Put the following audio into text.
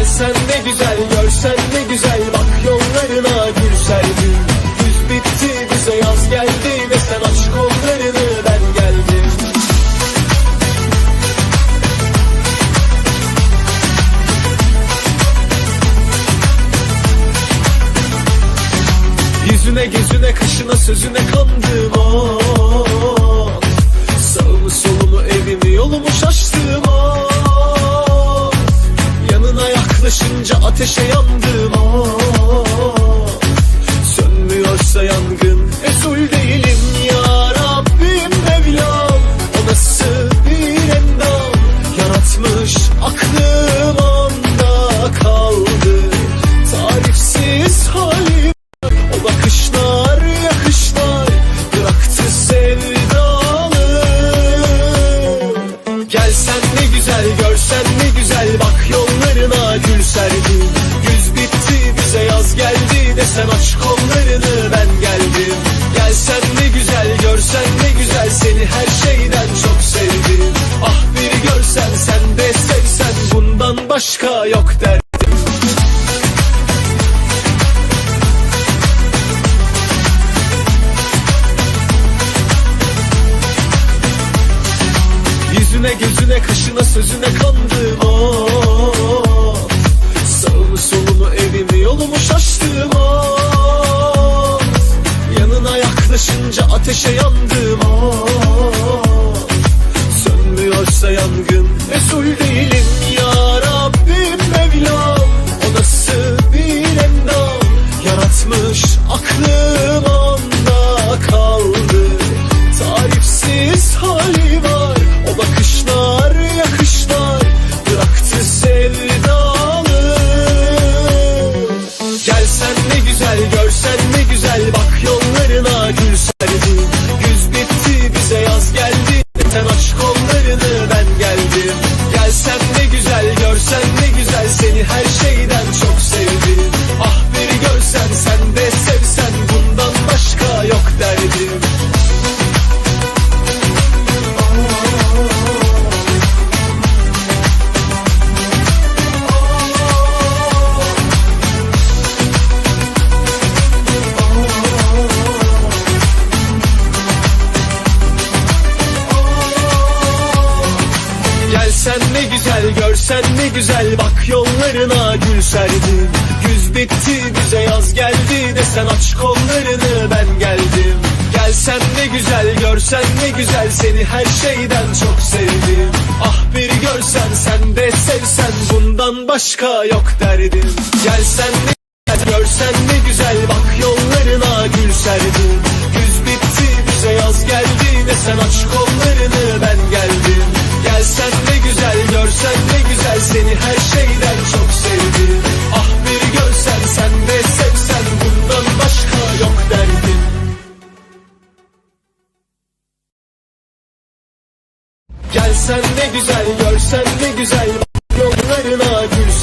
Gelsen ne güzel görsen ne güzel. Bak yollarına gül serdim Güz bitti bize yaz geldi Ve sen aç kollarını ben geldim. Yüzüne gözüne kaşına sözüne kandım. Ah Sağımı solumu evimi yolumu şaştım ateşe yandım başka yok derdim Yüzüne gözüne kaşına sözüne kandım ah Sağımı solumu evimi yolumu şaştım ah Yanına yaklaşınca ateşe yandım Gelsen ne güzel görsen ne güzel. Bak yollarına gül serdim Güz bitti bize yaz geldi Desen aç kollarını ben geldim. Gelsen ne güzel görsen ne güzel. Seni her şeyden çok sevdim. Ah bir görsen sen de sevsen. Bundan başka yok derdim. Gelsen ne güzel görsen ne güzel. Bak yollarına görsen ne güzel Seni her şeyden çok sevdim Ah bir görsen sen de sevsen Bundan başka yok derdim Gelsen ne güzel görsen ne güzel Yollarına gülsen